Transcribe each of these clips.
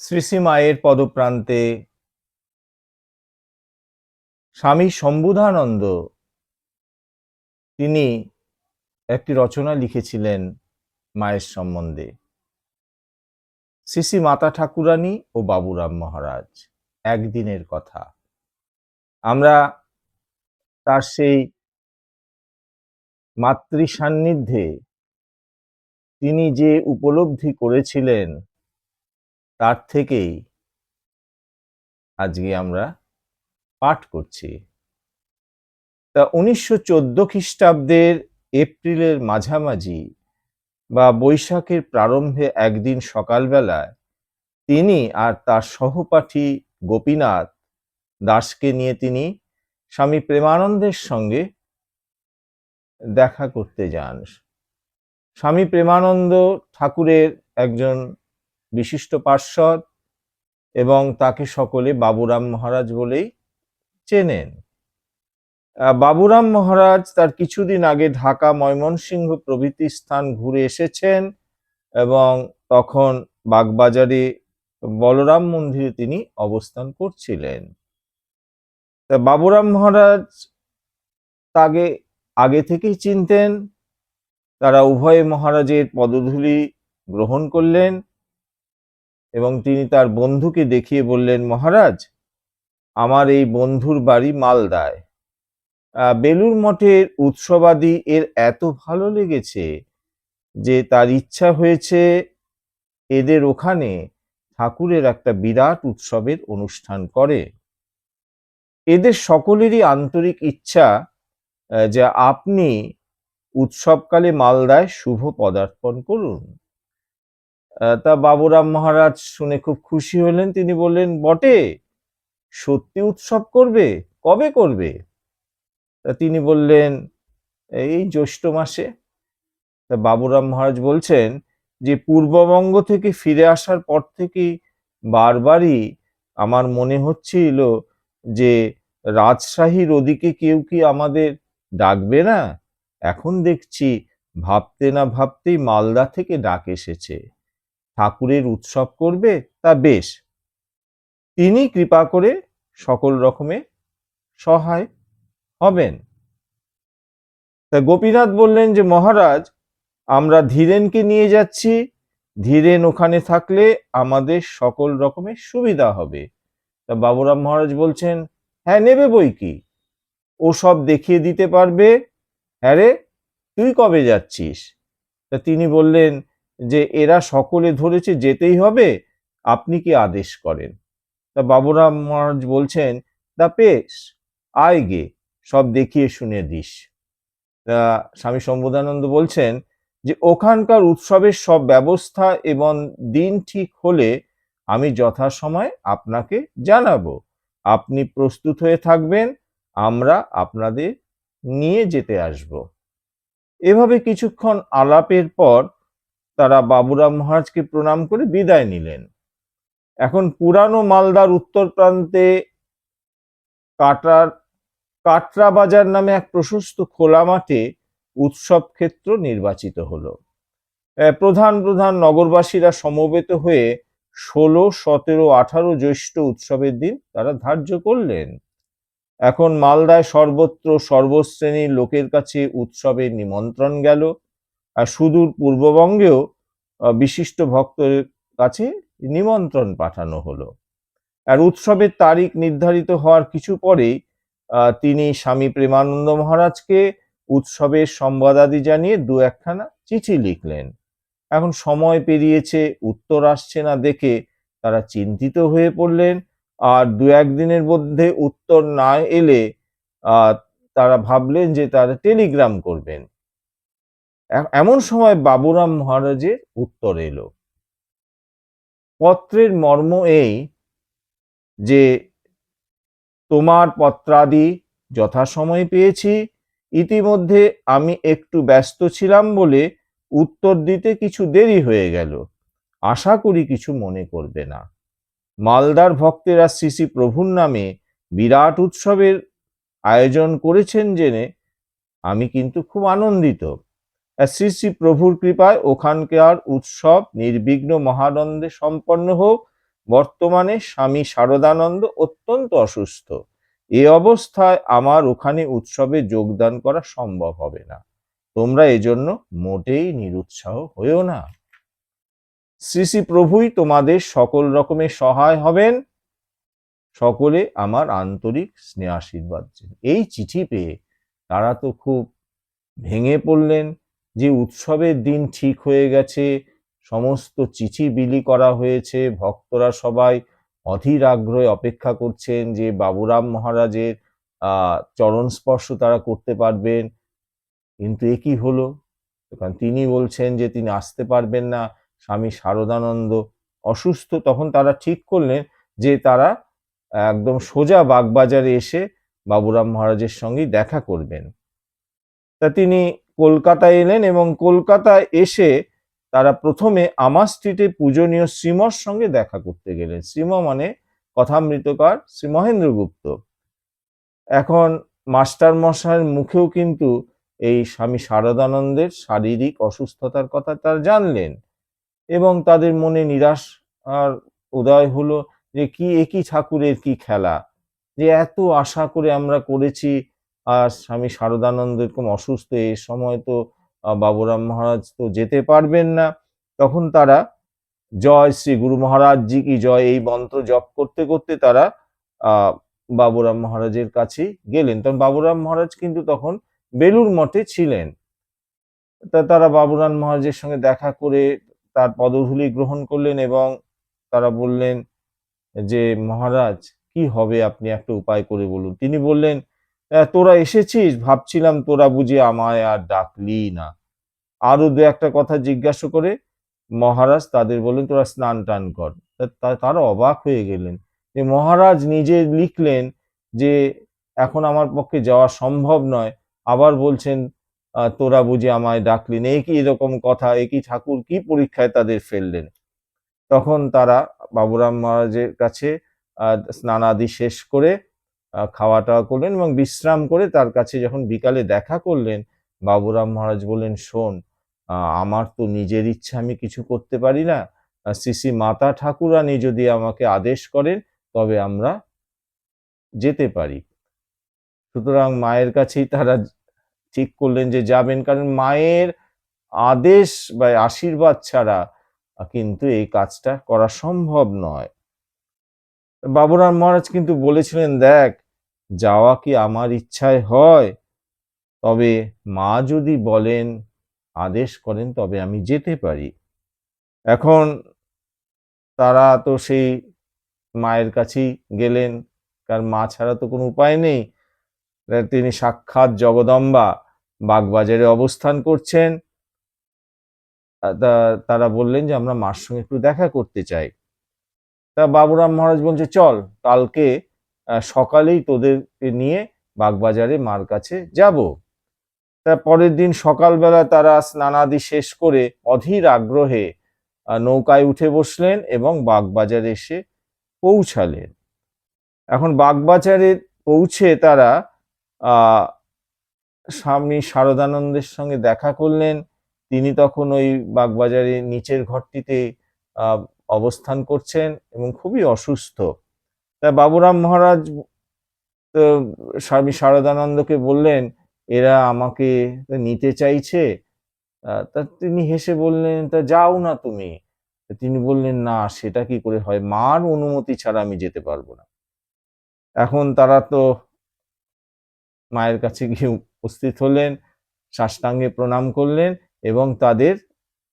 শ্রী শ্রী মায়ের পদপ্রান্তে স্বামী শম্ভুধানন্দ তিনি একটি রচনা লিখেছিলেন মায়ের সম্বন্ধে। শ্রী মাতা ঠাকুরানী ও বাবুরাম মহারাজ, একদিনের কথা। আমরা তার সেই মাতৃ সান্নিধ্যে তিনি যে উপলব্ধি করেছিলেন তার থেকেই আজকে আমরা পাঠ করছি। তা উনিশশো চোদ্দ খ্রিস্টাব্দের এপ্রিলের মাঝামাঝি বা বৈশাখের প্রারম্ভে একদিন সকালবেলায় তিনি আর তার সহপাঠী গোপীনাথ দাসকে নিয়ে তিনি স্বামী প্রেমানন্দের সঙ্গে দেখা করতে যান। স্বামী প্রেমানন্দ ঠাকুরের একজন বিশিষ্ট পার্শ্বদ এবং তাকে সকলে বাবুরাম মহারাজ বলেই চেনেন। বাবুরাম মহারাজ তার কিছুদিন আগে ঢাকা ময়মনসিংহ প্রভৃতি স্থান ঘুরে এসেছেন এবং তখন বাগবাজারে বলরাম মন্দিরে তিনি অবস্থান করছিলেন। বাবুরাম মহারাজ তাকে আগে থেকেই চিনতেন, তারা উভয় মহারাজের পদধূলি গ্রহণ করলেন এবং তিনি তার বন্ধুকে দেখিয়ে বললেন, মহারাজ, আমার এই বন্ধুর বাড়ি মালদায়। বেলুর মঠের উৎসবাদি এর এত ভালো লেগেছে যে তার ইচ্ছা হয়েছে এদের ওখানে ঠাকুরের একটা বিরাট উৎসবের অনুষ্ঠান করে। এদের সকলেরই আন্তরিক ইচ্ছা যে আপনি উৎসবকালে মালদায় শুভ পদার্পণ করুন। তা বাবুরাম মহারাজ শুনে খুব খুশি হলেন। তিনি বললেন, বটে, সত্যি উৎসব করবে? কবে করবে? তা তিনি বললেন, এই জ্যৈষ্ঠ মাসে। তা বাবুরাম মহারাজ বলছেন যে, পূর্ববঙ্গ থেকে ফিরে আসার পর থেকেই বারবারই আমার মনে হচ্ছিল যে, রাজশাহীর ওদিকে কেউ কি আমাদের ডাকবে না? এখন দেখছি, ভাবতে না ভাবতেই মালদা থেকে ডাক এসেছে। ঠাকুরের উৎসব করবে তা বেশ। তিনি কৃপা করে সকল রকমে সহায় হবেন। তা গোপীনাথ বললেন যে, মহারাজ, আমরা ধীরেনকে নিয়ে যাচ্ছি। ধীরেন ওখানে থাকলে আমাদের সকল রকমের সুবিধা হবে। তা বাবুরাম মহারাজ বলছেন হ্যাঁ নেবে বই কি? ও সব দেখিয়ে দিতে পারবে। হ্যাঁ রে, তুই কবে যাচ্ছিস? তা তিনি বললেন যে এরা সকলে ধরেছে যেতেই হবে, আপনি কি আদেশ করেন? তা বাবুরাম মহারাজ বলছেন, তা পেশ আয় গে, সব দেখিয়ে শুনে দিস। তা স্বামী সম্বোধানন্দ বলছেন যে, ওখানকার উৎসবের সব ব্যবস্থা এবং দিন ঠিক হলে আমি যথাসময় আপনাকে জানাব। আপনি প্রস্তুত হয়ে থাকবেন, আমরা আপনাদের নিয়ে যেতে আসব। এভাবে কিছুক্ষণ আলাপের পর তারা বাবুরাম মহারাজকে প্রণাম করে বিদায় নিলেন। এখন পুরানো মালদার উত্তর প্রান্তে কাটার, কাটরা বাজার নামে এক প্রশস্ত খোলা মাঠে উৎসব ক্ষেত্র নির্বাচিত হলো। প্রধান প্রধান নগরবাসীরা সমবেত হয়ে ষোলো, সতেরো, আঠারো জ্যৈষ্ঠ উৎসবের দিন তারা ধার্য করলেন। এখন মালদায় সর্বত্র সর্বশ্রেণীর লোকের কাছে উৎসবের নিমন্ত্রণ গেল। সুদূর পূর্ববঙ্গেও বিশিষ্ট ভক্তের কাছে নিমন্ত্রণ পাঠানো হলো। আর উৎসবের তারিখ নির্ধারিত হওয়ার কিছু পরেই তিনি স্বামী প্রেমানন্দ মহারাজকে উৎসবের সংবাদাদি জানিয়ে দু একখানা চিঠি লিখলেন। এখন সময় পেরিয়েছে, উত্তর আসছে না দেখে তারা চিন্তিত হয়ে পড়লেন। আর দু একদিনের মধ্যে উত্তর না এলে তারা ভাবলেন যে তারা টেলিগ্রাম করবেন। এমন সময় বাবুরাম মহারাজের উত্তর এলো। পত্রের মর্ম এই যে তোমার পত্রাদি যথাসময়ে পেয়েছি, ইতিমধ্যে আমি একটু ব্যস্ত ছিলাম বলে উত্তর দিতে কিছু দেরি হয়ে গেল। আশা করি কিছু মনে করবে না। মালদার ভক্তেরা শ্রী প্রভুর নামে বিরাট উৎসবের আয়োজন করেছেন জেনে আমি কিন্তু খুব আনন্দিত। শ্রী শ্রী প্রভুর কৃপায় ওখানকার উৎসব নির্বিঘ্ন মহানন্দে সম্পন্ন হোক। বর্তমানে স্বামী শারদানন্দ অত্যন্ত অসুস্থ। এ অবস্থায় আমার ওখানে উৎসবে যোগদান করা সম্ভব হবে না। তোমরা এজন্য মোটেই নিরুৎসাহ হয়েও না। শ্রী শ্রী প্রভুই তোমাদের সকল রকমের সহায় হবেন। সকলে আমার আন্তরিক স্নেহ আশীর্বাদ। এই চিঠি পেয়ে তারা তো খুব ভেঙে পড়লেন। যে উৎসবের দিন ঠিক হয়ে গেছে, সমস্ত চিঠি বিলি করা হয়েছে, ভক্তরা সবাই অধীর আগ্রহে অপেক্ষা করছেন যে বাবুরাম মহারাজের চরণ স্পর্শ তারা করতে পারবেন। কিন্তু এ কি হলো? কারণ তিনি বলছেন যে তিনি আসতে পারবেন না, স্বামী শারদানন্দ অসুস্থ। তখন তারা ঠিক করলেন যে তারা একদম সোজা বাগবাজারে এসে বাবুরাম মহারাজের সঙ্গেই দেখা করবেন। তা তিনি কলকাতায় এলেন এবং কলকাতায় এসে তারা প্রথমে আমার স্ট্রিটে পূজনীয় শ্রীমর সঙ্গে দেখা করতে গেলেন। শ্রীম মানে কথামৃতকার শ্রী মহেন্দ্রগুপ্ত এখন মাস্টার মশাইয়ের মুখেও কিন্তু এই স্বামী শারদানন্দের শারীরিক অসুস্থতার কথা তারা জানলেন এবং তাদের মনে নিরাশ আর উদয় হলো যে কি একই ঠাকুরের কি খেলা? যে এত আশা করে আমরা করেছি আর স্বামী শারদানন্দ এরকম অসুস্থ এই সময় তো বাবুরাম মহারাজ তো যেতে পারবেন না। তখন তারা জয় শ্রী গুরু মহারাজ জি কি জয়? এই মন্ত্র জপ করতে করতে তারা বাবুরাম মহারাজের কাছে গেলেন। তখন বাবুরাম মহারাজ কিন্তু তখন বেলুর মঠে ছিলেন। তা তারা বাবুরাম মহারাজের সঙ্গে দেখা করে তার পদধূলি গ্রহণ করলেন এবং তারা বললেন যে মহারাজ কি হবে? আপনি একটা উপায় করে বলুন। তিনি বললেন "আহ, তোরা এসেছিস? ভাবছিলাম তোরা বুঝি আমায় আর ডাকলি না। আরও দু একটা কথা জিজ্ঞাসা করে মহারাজ তাদের বললেন, তোরা স্নান টান কর। তারা অবাক হয়ে গেলেন যে মহারাজ নিজে লিখলেন যে এখন আমার পক্ষে যাওয়া সম্ভব নয়। আবার বলছেন তোরা বুঝি আমায় ডাকলি না। একই এরকম কথা, একই ঠাকুর কি পরীক্ষায় তাদের ফেললেন? তখন তারা বাবুরাম মহারাজের কাছে স্নানাদি শেষ করে খাওয়া টাওয়া করলেন এবং বিশ্রাম করে তার কাছে যখন বিকালে দেখা করলেন, বাবুরাম মহারাজ বললেন, শোন আমার তো নিজের ইচ্ছা, আমি কিছু করতে পারি না। শ্রী মাতা ঠাকুরানি যদি আমাকে আদেশ করেন, তবে আমরা যেতে পারি। সুতরাং মায়ের কাছেই তারা ঠিক করলেন যে যাবেন, কারণ মায়ের আদেশ বা আশীর্বাদ ছাড়া কিন্তু এই কাজটা করা সম্ভব নয়। বাবুরাম মহারাজ কিন্তু বলেছিলেন, দেখ, যাওয়া কি আমার ইচ্ছায় হয়? তবে মা যদি বলেন, আদেশ করেন, তবে আমি যেতে পারি। এখন তারা তো সেই মায়ের কাছেই গেলেন, কারণ মা ছাড়া তো কোনো উপায় নেই। তিনি সাক্ষাৎ জগদম্বা বাগবাজারে অবস্থান করছেন। তারা বললেন যে, আমরা মার সঙ্গে একটু দেখা করতে চাই। তা বাবুরাম মহারাজ বলছে, চল, কালকে সকালেই তোদেরকে নিয়ে বাগবাজারে মার কাছে যাব। তা পরের দিন সকালবেলা তারা স্নানাদি শেষ করে অধীর আগ্রহে নৌকায় উঠে বসলেন এবং বাগবাজারে এসে পৌঁছালেন। এখন বাগবাজারে পৌঁছে তারা স্বামী শারদানন্দের সঙ্গে দেখা করলেন। তিনি তখন ওই বাগবাজারে নিচের ঘরটিতে অবস্থান করছেন এবং খুবই অসুস্থ। তা বাবুরাম মহারাজ স্বামী শারদানন্দকে বললেন, এরা আমাকে নিতে চাইছে। তা তিনি হেসে বললেন, তা যাও না তুমি। তিনি বললেন, না, সেটা কি করে হয়? মার অনুমতি ছাড়া আমি যেতে পারব না। এখন তারা তো মায়ের কাছে গিয়ে উপস্থিত হলেন, সাষ্টাঙ্গে প্রণাম করলেন এবং তাদের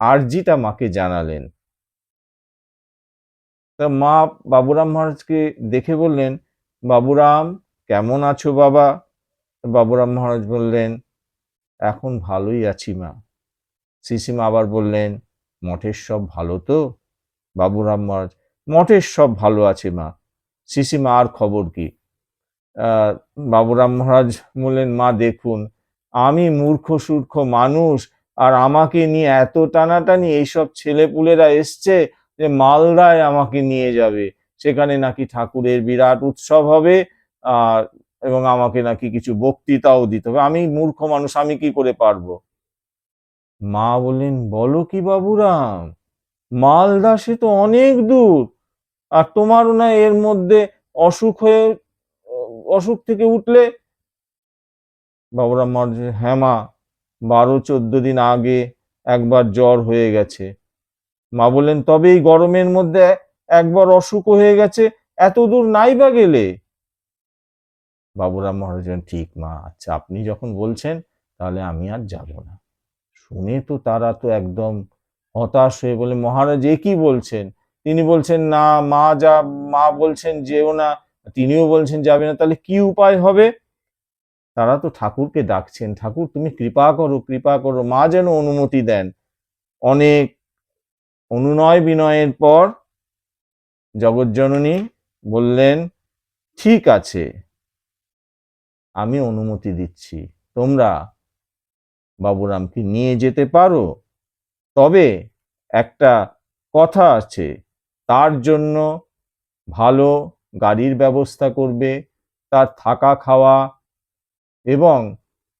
আর্জিটা মাকে জানালেন। তা মা বাবুরাম মহারাজকে দেখে বললেন, বাবুরাম, কেমন আছো বাবা? বাবুরাম মহারাজ বললেন, এখন ভালোই আছি মা। শ্রীসীমা আবার বললেন, মঠের সব ভালো তো? বাবুরাম মহারাজ, মঠের সব ভালো আছে মা। শ্রীসীমা আর খবর কি? বাবুরাম মহারাজ বললেন, মা, দেখুন, আমি মূর্খ, সূর্খ মানুষ, আর আমাকে নিয়ে এত টানাটানি এইসব ছেলেপুলেরা এসছে যে মালদায় আমাকে নিয়ে যাবে, সেখানে নাকি ঠাকুরের বিরাট উৎসব হবে, আর এবং আমাকে নাকি কিছু বক্তৃতাও দিতে হবে। আমি মূর্খ মানুষ, আমি কি করে পারব? মা বললেন, বলো কি বাবুরাম, মালদা সে তো অনেক দূর, আর তোমারও না এর মধ্যে অসুখ হয়ে, অসুখ থেকে উঠলে? বাবুরাম মহারাজ হ্যাঁ মা বারো চোদ্দ দিন আগে একবার জ্বর হয়ে গেছে। মা বললেন তবে এই গরমের মধ্যে একবার অসুখ হয়ে গেছে এত দূর নাই বা গেলে? বাবুরাম মহারাজ বললেন, ঠিক মা আচ্ছা আপনি যখন বলছেন তাহলে আমি আর যাব না। শুনে তো তারা তো একদম হতাশ হয়ে বলে মহারাজ এ কি বলছেন? তিনি বলছেন না মা যা মা বলছেন যেও না তিনিও বলছেন যাবে না তাহলে কি উপায় হবে? তারা তো ঠাকুরকে ডাকছেন ঠাকুর তুমি কৃপা করো কৃপা করো মা যেন অনুমতি দেন। অনেক অনুনয় বিনয়ের পর জগজ্জননী বললেন, ঠিক আছে, আমি অনুমতি দিচ্ছি। তোমরা বাবুরামকে নিয়ে যেতে পারো। তবে একটা কথা আছে, তার জন্য ভালো গাড়ির ব্যবস্থা করবে, তার থাকা খাওয়া এবং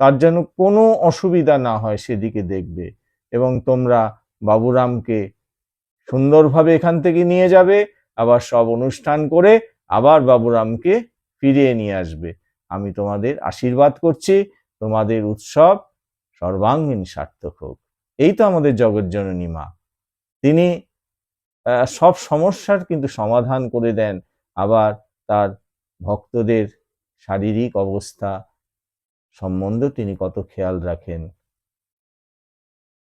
তার যেন কোনো অসুবিধা না হয় সেদিকে দেখবে এবং তোমরা বাবুরামকে সুন্দরভাবে এখান থেকে নিয়ে যাবে, আবার সব অনুষ্ঠান করে আবার বাবুরামকে ফিরিয়ে নিয়ে আসবে। আমি তোমাদের আশীর্বাদ করছি, তোমাদের উৎসব সর্বাঙ্গীন সার্থক হোক। এই তো আমাদের জগজ্জননী মা। তিনি সব সমস্যার কিন্তু সমাধান করে দেন, আবার তার ভক্তদের শারীরিক অবস্থা সম্বন্ধেও তিনি কত খেয়াল রাখেন।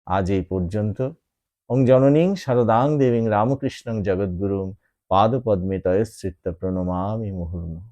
আজ এই পর্যন্ত। ওং জননীং শারদাং দেবীং রামকৃষ্ণং জগদ্গুরুং পাদপদ্মে তয়শ্চিত্ত প্রণমামি মুহুর্মুহ।